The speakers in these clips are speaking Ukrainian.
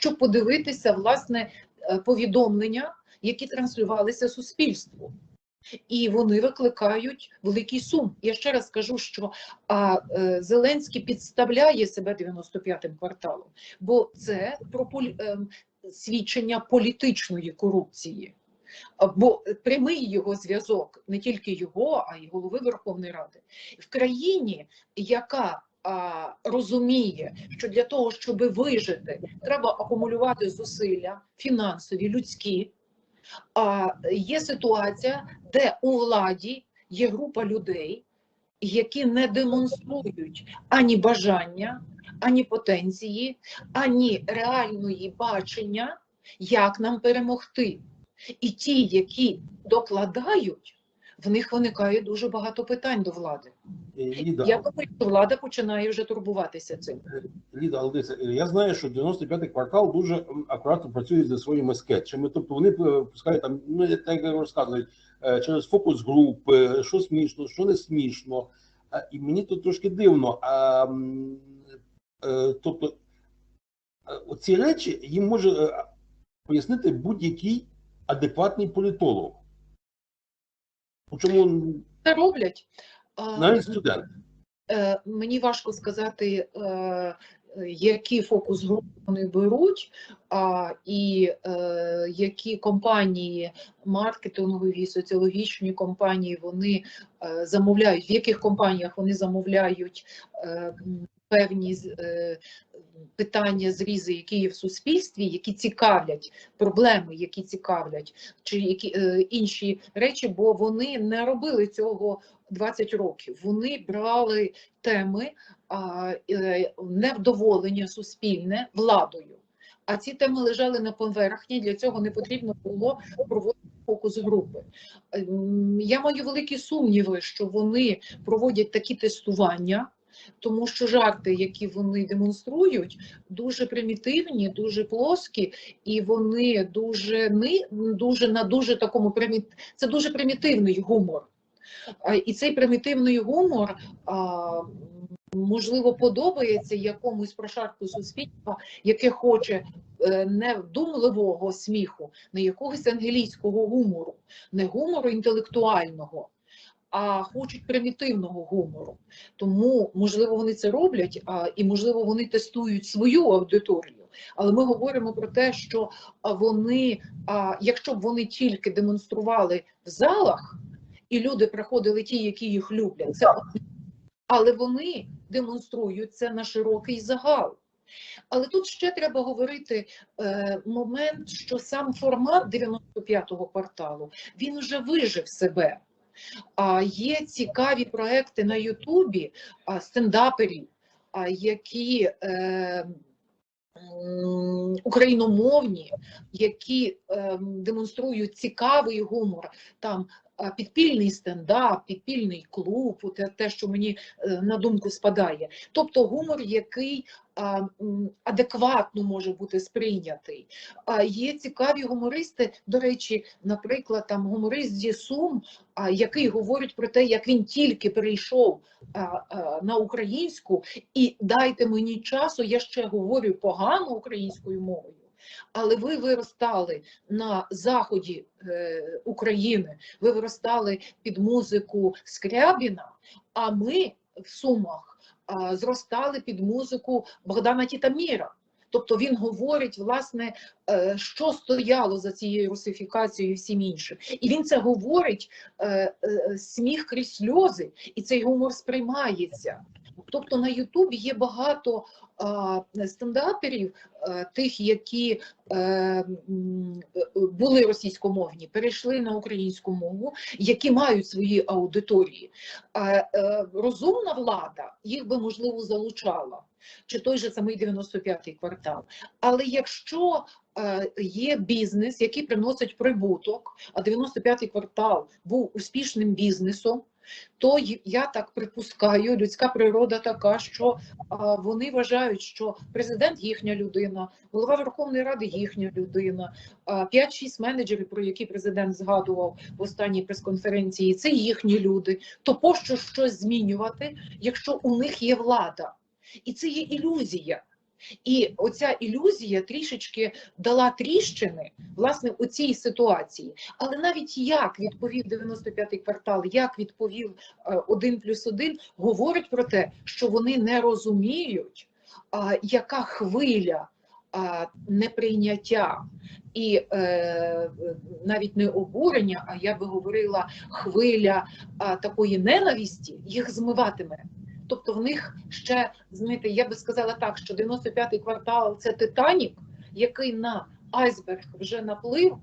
щоб подивитися власне е, повідомлення, які транслювалися суспільству. І вони викликають великий сум. Я ще раз скажу, що а, е, Зеленський підставляє себе 95-м кварталом, бо це про полі, ем, свідчення політичної корупції. Бо прямий його зв'язок, не тільки його, а й голови Верховної Ради в країні, яка а, розуміє, що для того, щоб вижити, треба акумулювати зусилля фінансові, людські. А є ситуація, де у владі є група людей, які не демонструють ані бажання, ані потенції, ані реальної бачення, як нам перемогти. І ті, які докладають, в них виникає дуже багато питань до влади. Е, Ліда, Я думаю, що влада починає вже турбуватися цим. Ліда, але дивіться, е, я знаю, що 95-й квартал дуже акуратно працює зі своїми скетчами. Тобто вони е, пускають там, ну як розказують, е, через фокус групи, що смішно, що не смішно. І мені тут трошки дивно. А, е, тобто е, оці речі їм може е, пояснити будь-який адекватний політолог. Чому Це роблять. Навіть студент? Е, Мені важко сказати, е, які фокус групи вони беруть, а, і е, які компанії, маркетингові, соціологічні компанії вони замовляють, в яких компаніях вони замовляють певні питання, зрізи, які є в суспільстві, які цікавлять, проблеми, які цікавлять, чи які е, інші речі, бо вони не робили цього 20 років. Вони брали теми е, невдоволення суспільне владою. А ці теми лежали на поверхні, для цього не потрібно було проводити фокус групи. Ем, Я маю великі сумніви, що вони проводять такі тестування, тому що жарти, які вони демонструють, дуже примітивні, дуже плоскі, і вони дуже ни, дуже на дуже такому приміт... це дуже примітивний гумор. І цей примітивний гумор можливо подобається якомусь прошарку суспільства, яке хоче е, не вдумливого сміху, не якогось англійського гумору, не гумору інтелектуального. А хочуть примітивного гумору, тому можливо вони це роблять, а і можливо вони тестують свою аудиторію. Але ми говоримо про те, що вони, а, якщо б вони тільки демонстрували в залах, і люди приходили ті, які їх люблять, це але вони демонструють це на широкий загал. Але тут ще треба говорити е, момент, що сам формат 95-го кварталу він вже вижив себе. А є цікаві проекти на Ютубі стендаперів, які е, україномовні, які е, демонструють цікавий гумор, там підпільний стендап, підпільний клуб, те, що мені е, на думку спадає. Тобто гумор, який адекватно може бути сприйнятий. Є цікаві гумористи, до речі, наприклад, там гуморист зі Сум, який говорить про те, як він тільки а, на українську, і дайте мені часу, я ще говорю погано українською мовою. Але ви виростали на заході е, України, ви виростали під музику Скрябіна, а ми в Сумах а, зростали під музику Богдана Тітаміра. Тобто він говорить, власне, е, що стояло за цією русифікацією і всім іншим. І він це говорить е, е, сміх крізь сльози, і цей гумор сприймається. Тобто на Ютубі є багато а, стендаперів, а, тих, які е, м, е, були російськомовні, перейшли на українську мову, які мають свої аудиторії. А, е, розумна влада їх би можливо залучала, чи той же самий 95-й квартал. Але якщо е, є бізнес, який приносить прибуток, а 95-й квартал був успішним бізнесом, то я так припускаю, людська природа така, що вони вважають, що президент їхня людина, голова Верховної Ради їхня людина, 5-6 менеджерів, про які президент згадував в останній прес-конференції, це їхні люди. То пощо щось змінювати, якщо у них є влада? І це є ілюзія. І оця ілюзія трішечки дала тріщини власне у цій ситуації. Але навіть як відповів 95-й квартал, як відповів е, 1 плюс 1, говорить про те, що вони не розуміють, а, яка хвиля а, неприйняття і е, навіть не обурення, а я би говорила хвиля а, такої ненависті їх змиватиме. Тобто в них ще, знаєте, я би сказала так, що 95-й квартал це Титанік, який на айсберг вже наплив,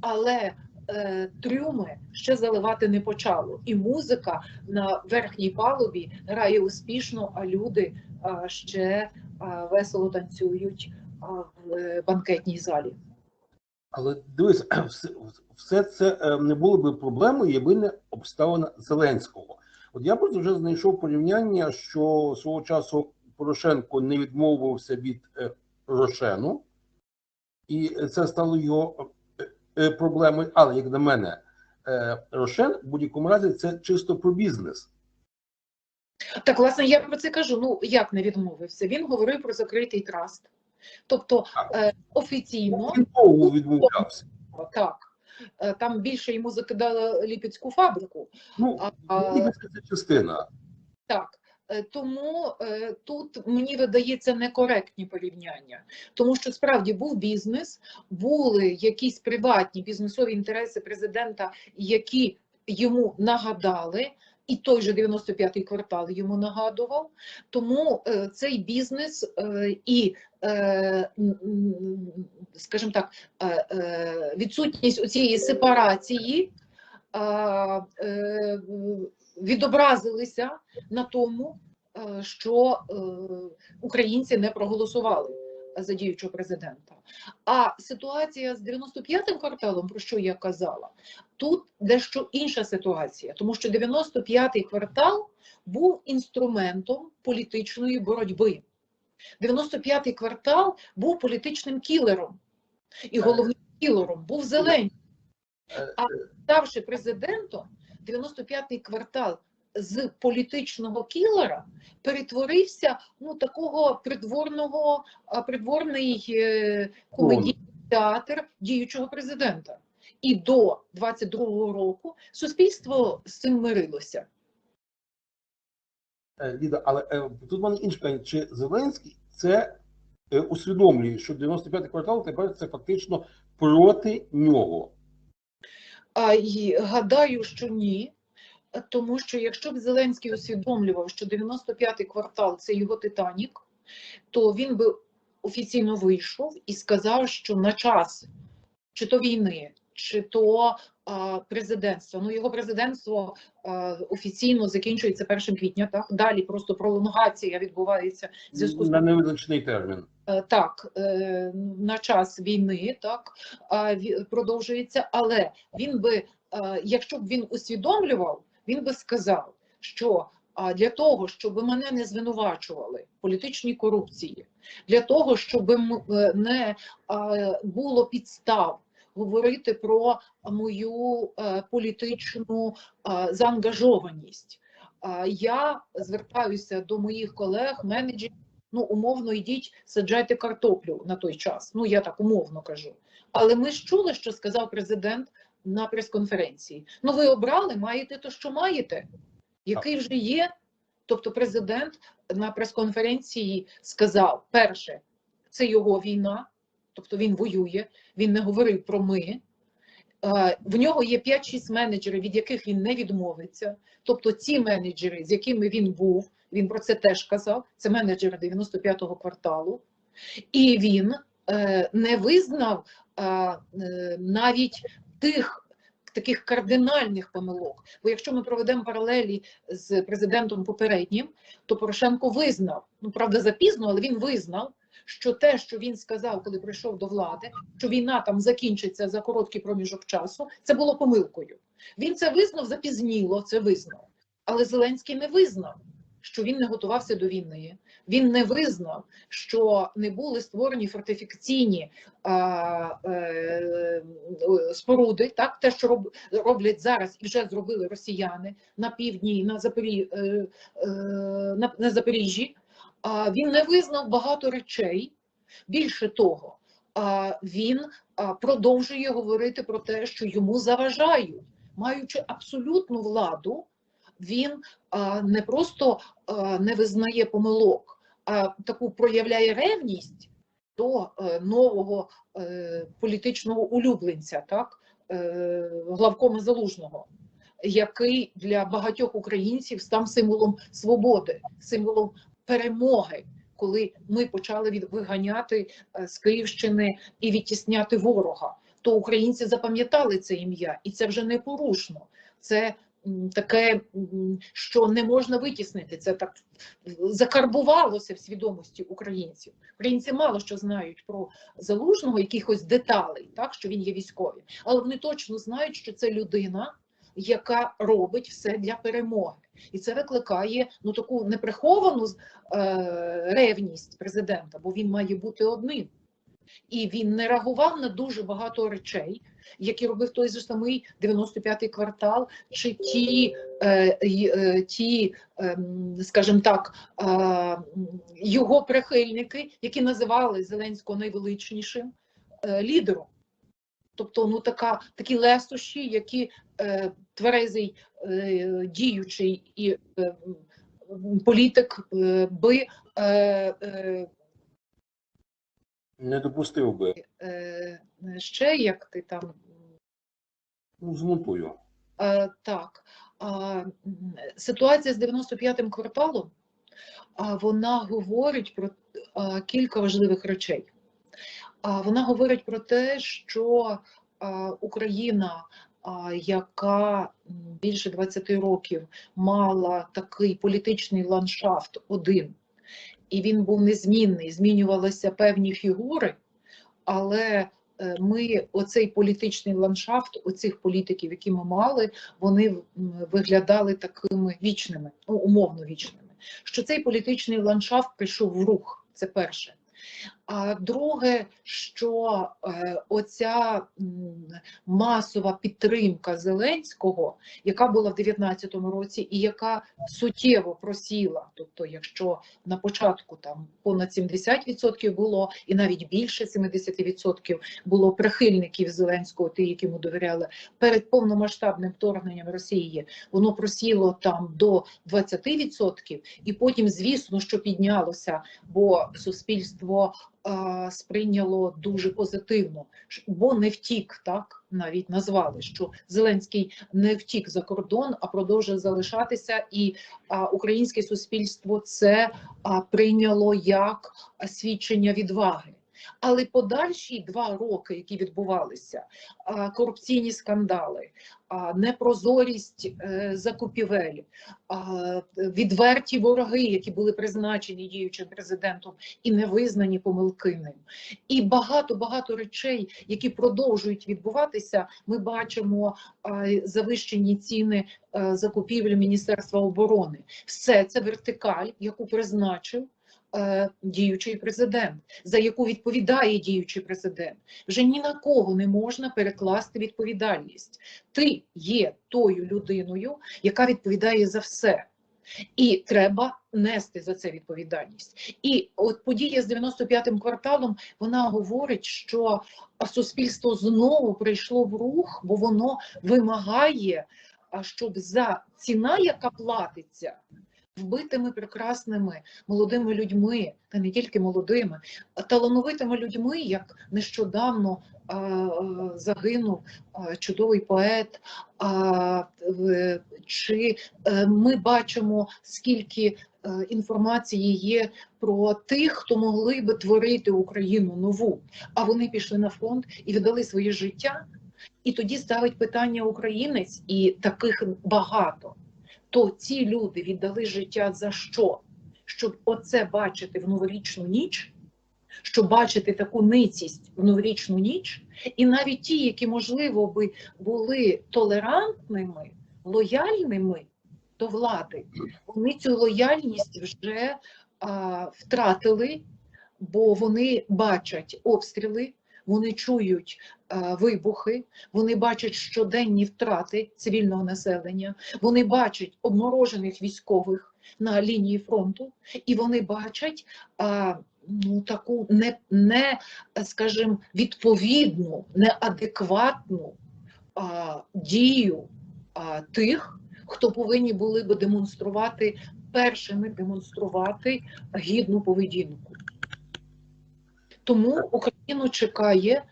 але е, трюми ще заливати не почало. І музика на верхній палубі грає успішно, а люди а, ще а, весело танцюють а, в е, банкетній залі. Але дивись, все, це е, не було би проблемою, якби не обставина Зеленського. От я просто вже знайшов порівняння, що свого часу Порошенко не відмовився від е, Рошену, і це стало його е, е, проблемою. Але як на мене, Рошен в будь-якому разі це чисто про бізнес. Так, власне, я про це кажу. Ну як не відмовився? Він говорив про закритий траст. Тобто е, офіційно Він довго відмовлявся. так. Е, Там більше йому закидали ліпецьку фабрику. Ну, А, Ліпецька це частина. Так. Е, Тому е, тут мені видається некоректні порівняння, тому що справді був бізнес, були якісь приватні бізнесові інтереси президента, які йому нагадали, і той же 95-й квартал йому нагадував. Тому е, цей бізнес е, і, е, скажімо так, відсутність цієї сепарації. відобразилися на тому, що українці не проголосували за діючого президента. А ситуація з 95-м кварталом, про що я казала, тут дещо інша ситуація, тому що 95-й квартал був інструментом політичної боротьби. 95-й квартал був політичним кілером, і головним кілером був Зеленський. А ставши президентом, 95-й квартал з політичного кілера перетворився ну такого придворного придворний е, комедійний театр діючого президента. І до 22-го року суспільство з цим мирилося. Е, Ліда, але е, тут в мене інше питання. Чи Зеленський це е, усвідомлює, що 95-й квартал тепер це фактично проти нього? А і гадаю, що ні. Тому що якщо б Зеленський усвідомлював, що 95-й квартал це його Титанік, то він би офіційно вийшов і сказав, що на час чи то війни, чи то а, президентства. Ну його президентство а, офіційно закінчується 1 квітня. Так далі просто пролонгація відбувається в зв'язку з На невизначений термін. Е, так, е, на час війни так а, продовжується, але він би, е, якщо б він усвідомлював, він би сказав, що для того, щоб мене не звинувачували в політичній корупції, для того, щоб е, не було підстав говорити про мою е, політичну заангажованість. Я звертаюся до моїх колег, менеджерів ну, умовно, йдіть, саджайте картоплю на той час. Ну, я так умовно кажу. Але ми ж чули, що сказав президент на прес-конференції. Ну, ви обрали, маєте то, що маєте, який вже є. Тобто, президент на прес-конференції сказав: перше, це його війна, тобто він воює, він не говорив про ми. Е, В нього є 5-6 менеджерів, від яких він не відмовиться. Тобто, ці менеджери, з якими він був, він про це теж казав. Це менеджери 95-го кварталу, і він е, не визнав е, навіть тих таких кардинальних помилок. Бо якщо ми проведемо паралелі з президентом попереднім, то Порошенко визнав, ну правда, запізно, але він визнав. Що те, що він сказав, коли прийшов до влади, що війна там закінчиться за короткий проміжок часу, це було помилкою. Він це визнав запізніло, це визнав. Але Зеленський не визнав, що він не готувався до війни. Він не визнав, що не були створені фортифікаційні а, е, споруди, так те, що роб, роблять зараз, і вже зробили росіяни на півдні, на Запорі, е, е, на, на Запоріжжі. А він не визнав багато речей, Більше того, він продовжує говорити про те, що йому заважають, маючи абсолютну владу, він не просто не визнає помилок, а таку проявляє ревність до е, нового е, політичного улюбленця, так, е, главкома Залужного, який для багатьох українців став символом свободи, символом перемоги, коли ми почали від виганяти з Київщини і відтісняти ворога. То українці запам'ятали це ім'я, і це вже не порушно. Це таке, що не можна витіснити. Це так закарбувалося в свідомості українців. Українці мало що знають про залужного, якихось деталей, так що він є військовий, але вони точно знають, що це людина, яка робить все для перемоги, і це викликає ну таку неприховану е, ревність президента, бо він має бути одним. І він не реагував на дуже багато речей, які робив той же самий 95-й квартал, чи ті, е, е, ті ем, скажімо так, е, його прихильники, які називали Зеленського найвеличнішим е, лідером. Тобто, ну така такі лестощі, які е, тверезий е, діючий і е, політик е, би е, е, Не допустив би. е, ще як ти там Ну, змонтую. Е, так, м, ситуація з 95-м кварталом, вона говорить про кілька важливих речей. Вона говорить про те, що Україна, яка більше 20 років мала такий політичний ландшафт один, і він був незмінний, змінювалися певні фігури, але е, ми оцей політичний ландшафт, оцих політиків, які ми мали, вони виглядали такими вічними, ну, умовно вічними. Що цей політичний ландшафт прийшов в рух, це перше. А друге, що е, оця масова підтримка Зеленського, яка була в 2019 році, і яка суттєво просіла, тобто, якщо на початку там понад 70% було, і навіть більше 70% було прихильників Зеленського, ті, які довіряли, перед повномасштабним вторгненням Росії, воно просіло там до 20%, і потім, звісно, що піднялося, бо суспільство сприйняло дуже позитивно, бо не втік, так навіть назвали, що Зеленський не втік за кордон, а продовжує залишатися, і українське суспільство це прийняло як свідчення відваги. Але подальші два роки, які відбувалися, корупційні скандали, непрозорість е, закупівель, відверті вороги, які були призначені діючим президентом і не визнані помилки ним. І багато багато речей, які продовжують відбуватися. Ми бачимо завищені ціни е, закупівель Міністерства оборони. Все це вертикаль, яку призначив. Е, Діючий президент, за яку відповідає діючий президент, вже ні на кого не можна перекласти відповідальність. Ти є тою людиною, яка відповідає за все. І треба нести за це відповідальність. І от подія з 95-м кварталом вона говорить, що суспільство знову прийшло в рух, бо воно вимагає, щоб за ціна, яка платиться. Вбитими прекрасними молодими людьми, та не тільки молодими, а талановитими людьми, як нещодавно а, а, загинув а, чудовий поет, а, чи е, ми бачимо, скільки е, інформації є про тих, хто могли би творити Україну нову, а вони пішли на фронт і віддали своє життя. І тоді ставить питання українець, і таких багато. То ці люди віддали життя за що? Щоб оце бачити в новорічну ніч, щоб бачити таку ницість в новорічну ніч, і навіть ті, які можливо би були толерантними, лояльними до влади, вони цю лояльність вже а, втратили, бо вони бачать обстріли, вони чують е, вибухи, вони бачать щоденні втрати цивільного населення, вони бачать обморожених військових на лінії фронту, і вони бачать а, ну, таку не, не скажімо, відповідну, неадекватну а, дію а, тих, хто повинні були би демонструвати першими демонструвати гідну поведінку. Тому Україну чекає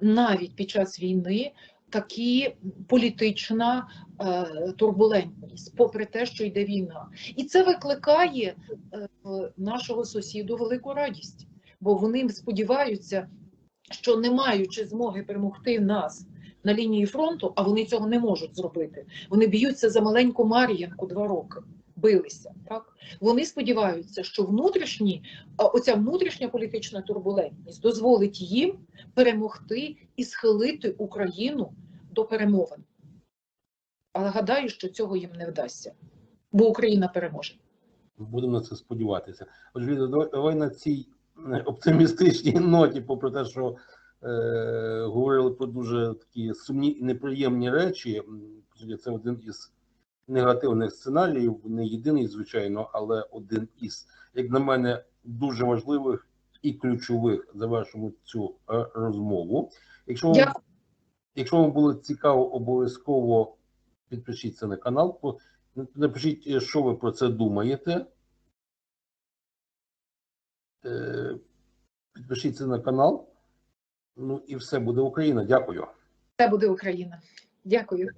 навіть під час війни такі політична е, турбулентність, попри те, що йде війна, і це викликає е, нашого сусіду велику радість, бо вони сподіваються, що не маючи змоги перемогти нас на лінії фронту, а вони цього не можуть зробити. Вони б'ються за маленьку Мар'їнку два роки. Билися так. Вони сподіваються, що внутрішні, оця внутрішня політична турбулентність дозволить їм перемогти і схилити Україну до перемовин. Але гадаю, що цього їм не вдасться, бо Україна переможе. Будемо на це сподіватися. Отже, давай, на цій е, оптимістичній ноті, попри те, що е, говорили про дуже такі сумні і неприємні речі. Це один із негативних сценаріїв, не єдиний, звичайно, але один із, як на мене, дуже важливих і ключових. Завершимо цю е, розмову. Якщо вам, Дякую. якщо вам було цікаво, обов'язково підпишіться на канал. Напишіть, е, що ви про це думаєте. Е, Підпишіться на канал. Ну і все буде Україна. Дякую. Це буде Україна. Дякую.